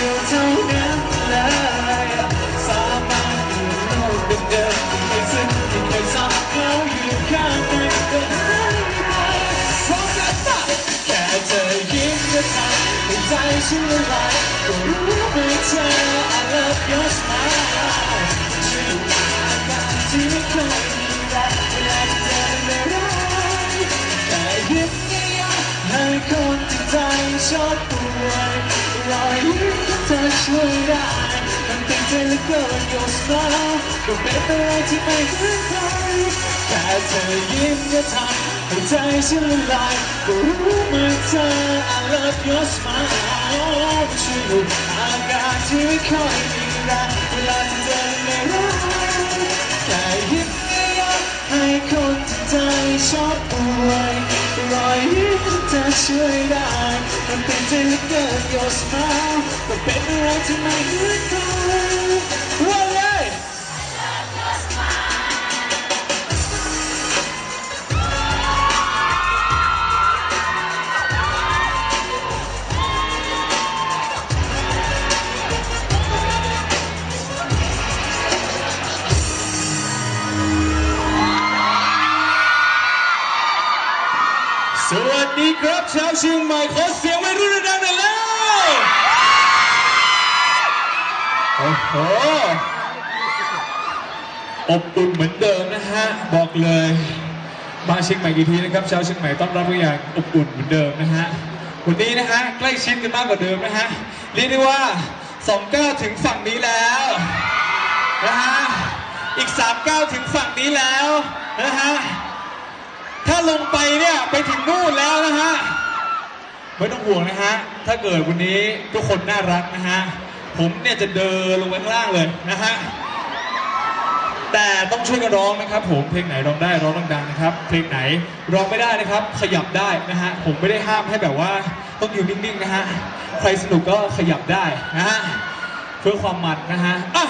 ยรอยยิ้มเธอช่วเท่านอะไรที่ไม่เหมือนใครว่าไงโอเคแค่อยากให้รู้ว่าเสพติดที่เธอมานที่ลบกันเด้อในทำให้โลกที่เคุณไว้เมื่อรู้ฉันนั้นปักก็บยิ้มเธอไว้ในใจว่าคนเดียวเท่านั้นเลยสามารถอยู่โลกเดิมๆที่เคยซึ้งที่เคยซ้ำเขาอยู่ข้างในก็หายไปเพราะกันปะแค่เธอยิ้มก็ทำให้ใจฉันละลายก็รู้ไหมเธอ I love your smile ช่วยลดอาการที่ไม่เคยมีแรงเวลาเธอไม่รักแค่ยิ้มง่ายๆให้คนที่ใจชอบป่วยรอยยิ้ม เธอช่วยได้มันเป็นใจเหลือเกิน your smile ก็เป็นอะไรที่ไม่เหมือนใครแค่เธอยิ้มก็ทำให้ใจฉันละลายก็รู้ไหมเธอ I love your smile ช่วยลดอาการที่ไม่ค่อยมีแรงเวลาที่เธอไม่รักแค่ยิ้มง่ายๆให้คน ใจชอบป่วยรอยยิ้มที่เธอช่วยได้ มันเป็นใจเหลือเกิน your smile ก็เป็นอะไรที่ไม่เหมือนใคร เชียงใหม่ขอเสียงวัยรุ่นดังๆหน่อยแล้ว โอ้โห อบอุ่นเหมือนเดิมนะฮะ บอกเลย มาเชียงใหม่กี่ทีนะครับชาวเชียงใหม่ต้อนรับทุกอย่างอบอุ่นเหมือนเดิมนะฮะ วันนี้นะฮะใกล้ชิดกันมากกว่าเดิมนะฮะ เรียกได้ว่าสองก้าวถึงฝั่งนี้แล้วนะฮะ อีกสามก้าวถึงฝั่งนี้แล้วนะฮะ ถ้าลงไปเนี่ย ไปถึงนู่นแล้วนะฮะ ไม่ต้องห่วงนะฮะ ถ้าเกิดวันนี้ทุกคนน่ารักนะฮะ ผมเนี่ยจะเดินลงไปข้างล่างเลยนะฮะ แต่ต้องช่วยกันร้องนะครับ ผม เพลงไหนร้องได้ร้องดังๆนะครับ เพลงไหนร้องไม่ได้นะครับ ขยับได้นะฮะ ผมไม่ได้ห้ามให้แบบว่าต้องอยู่นิ่งๆนะฮะ ใครสนุกก็ขยับได้นะฮะ เพื่อความมันนะฮะอะ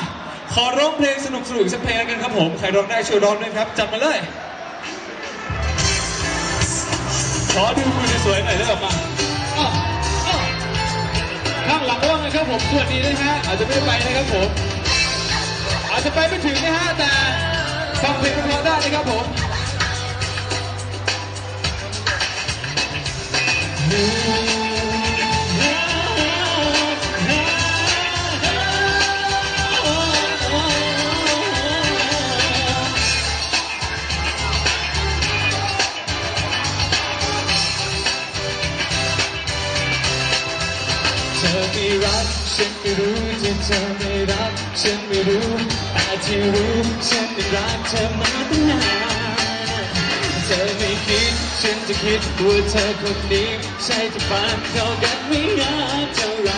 ขอร้องเพลงสนุกๆอีกสักเพลงแล้วกันครับผม ใครร้องได้ช่วยร้องด้วยครับ จัดมาเลย ขอดูมือสวยๆหน่อยได้หรอมาอ้าวอ้า ข้างหลังว่างนะครับผมสวัสดีนะฮะอาจจะไม่ได้ไปนะครับผม อาจจะไปไม่ถึงนะฮะแต่ฟังเพลงเพราะได้นะครับผมเแต่ที่รู้ฉันได้รักเธอมาตั้งนานเธอไม่คิดฉันจะคิดว่าเธอคนนี้ใช่ที่ฝันเข้ากันไม่ยากเท่าไร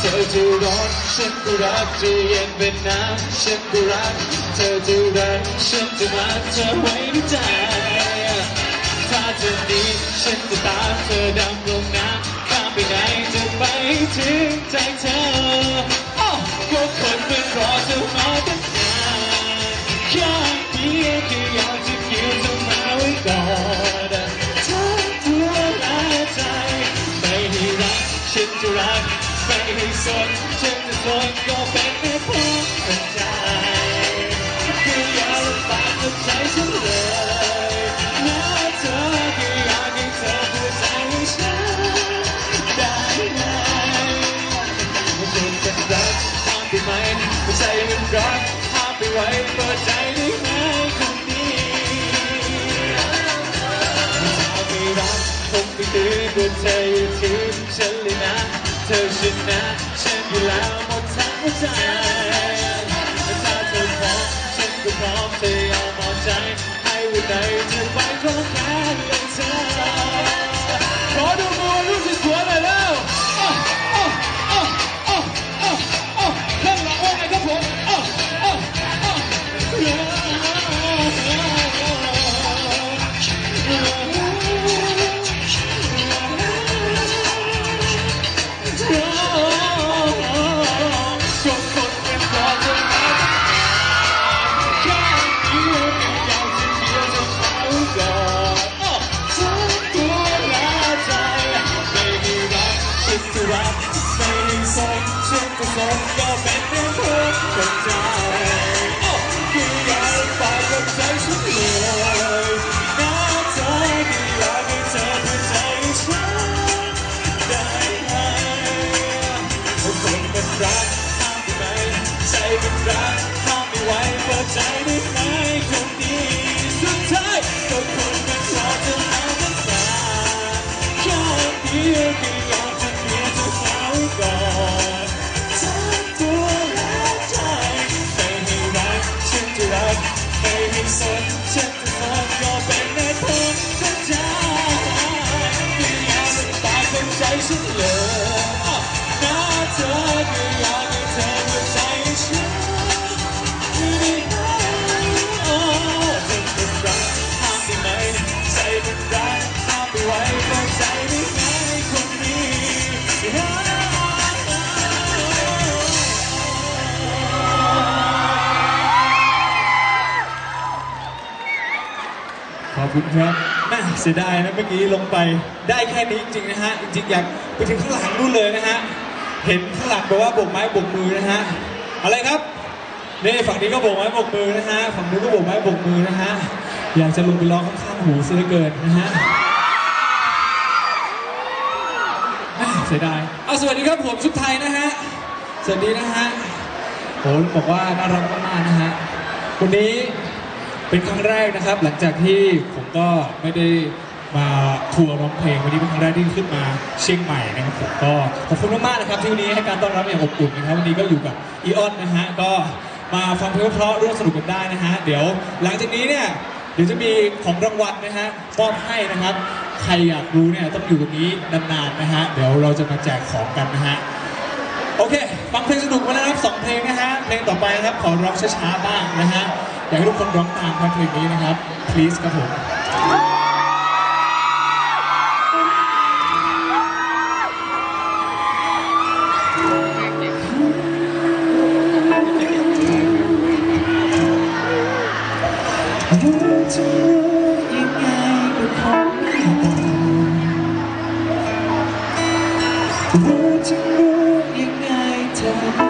เธอจะร้อนฉันก็รักจะเย็นเป็นน้ำฉันก็รัก เธอจะรักฉันจะรักเธอไว้ในใจถ้าเธอดีฉันจะตามเธอดำลงน้ำข้ามไปไหนจะไปถึงใจเธอ ก็คนมันรอเธมาตั้งนแค่เพียงแค่อยากเกี่ยวเธมาไว้กอนเธอหัวใจไม่ให้รักฉันจะรักไม่ให้สนฉันจะสนก็เป็นแค่เพียงใจคืออย่าลำบากกับใจฉันเลย ไม่ตื้อตัวเธอ คุณครับน่าเสียดายนะเมื่อกี้ลงไปได้แค่นี้จริงๆนะฮะจริงๆอยากไปถึงข้างหลังนู่นเลยนะฮะเห็นข้างหลังบอกว่าโบกไม้โบกมือนะฮะอะไรครับนี่ฝั่งนี้ก็บกไม้โบกมือนะฮะฝั่งนู้นก็บกไม้โบกมือนะฮะอยากจะลงไปร้องข้างๆหูซะเหลือเกินนะฮะน่าเสียดายเอาสวัสดีครับผมชุดไทยนะฮะสวัสดีนะฮะโหบอกว่าน่ารักมากๆนะฮะวันนี้ เป็นครั้งแรกนะครับ หลังจากที่ผมก็ไม่ได้มาทัวร์ร้องเพลงวันนี้เป็นครั้งแรกที่ขึ้นมาเชียงใหม่นะครับผมก็ขอบคุณมากๆนะครับที่วันนี้ให้การต้อนรับอย่างอบอุ่นนะครับวันนี้ก็อยู่กับอีออนนะฮะก็มาฟังเพลงเพราะร่วมสนุกกันได้นะฮะเดี๋ยวหลังจากนี้เนี่ยเดี๋ยวจะมีของรางวัลนะฮะมอบให้นะครับ ใครอยากรู้เนี่ยต้องอยู่ตรงนี้นานๆนะฮะเดี๋ยวเราจะมาแจกของกันนะฮะโอเค ฟังเพลงสนุกมาแล้วครับสองเพลงนะฮะเพลงต่อไปนะครับขอร้องช้าๆบ้างนะฮะอยากให้ทุกคนร้องตามครับเพลงนี้นะครับ please ครับผมรู้จะรู้ เธ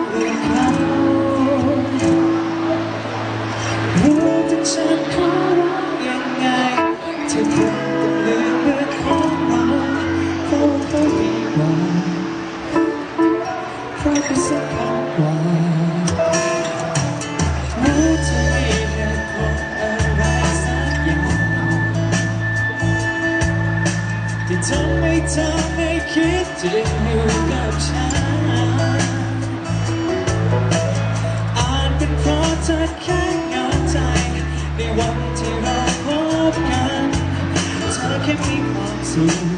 ค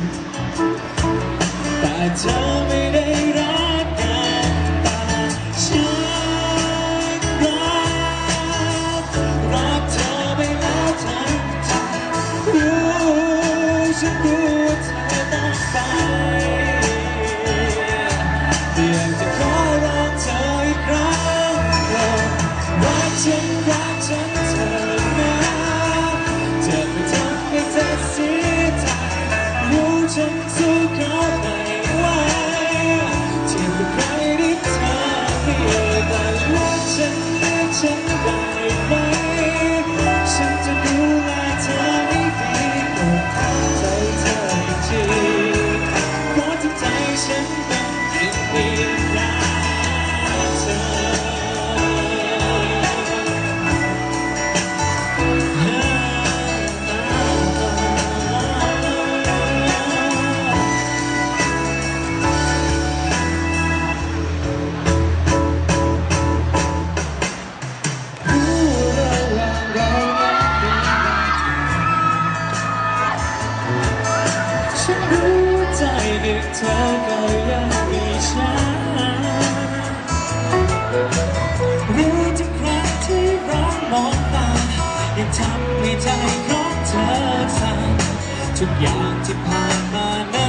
ใจเพราะเธอสั่งทุกอย่างที่ผ่านมา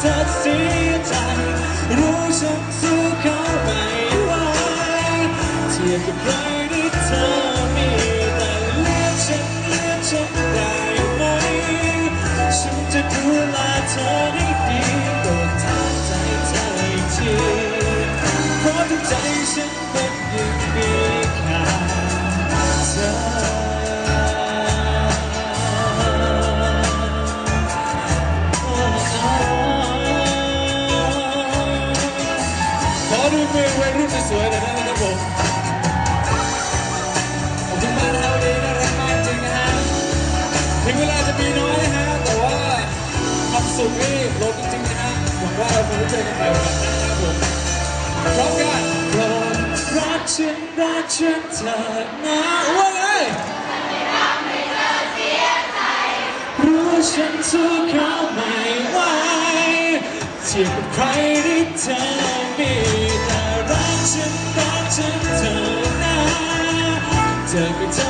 เธอเสียใจ รู้ฉันสู้เขาไม่ไหวเทียบกับใครที่เธอมีแต่เลือกฉันเลือกฉันได้ไหมฉันจะดูแลเธอ รูปเพลงวัยรุ่สวยแต่อยได้ไหมครับผมขอบคุณมากนะวีน่ารักมากจริงนะฮะถึงเวลาจะมีน้อยนะฮะแต่ว่าความสุขนี่ลดจริงๆนะฮะหวังว่าเราจะได้เจอกันใหม่กาสหน้านะครับผมพร้อมกันโปรดรักฉันรักฉันเถิดนะว่าไงรู้ฉันสู้เขาไม่ไหวเที่ใครได้เธอมี ฉันรักฉันเธอนะเธอก็เธอ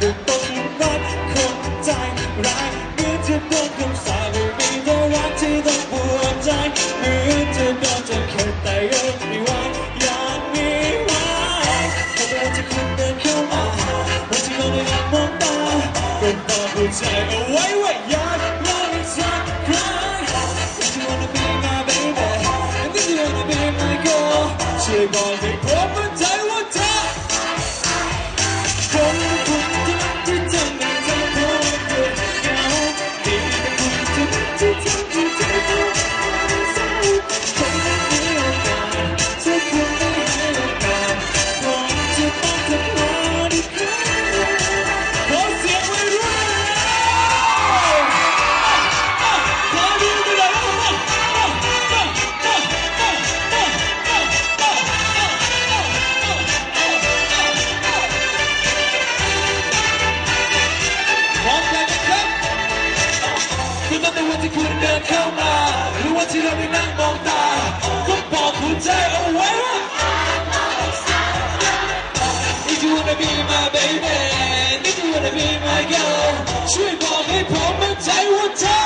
Thank you. ว่าที่คุณเดินเข้ามา หรือว่าที่เราได้นั่งมองตา ก็บอกหัวใจเอาไว้ว่า If you wanna be my baby If you wanna be my girl ช่วยบอกให้ผมมั่นใจว่าเธอ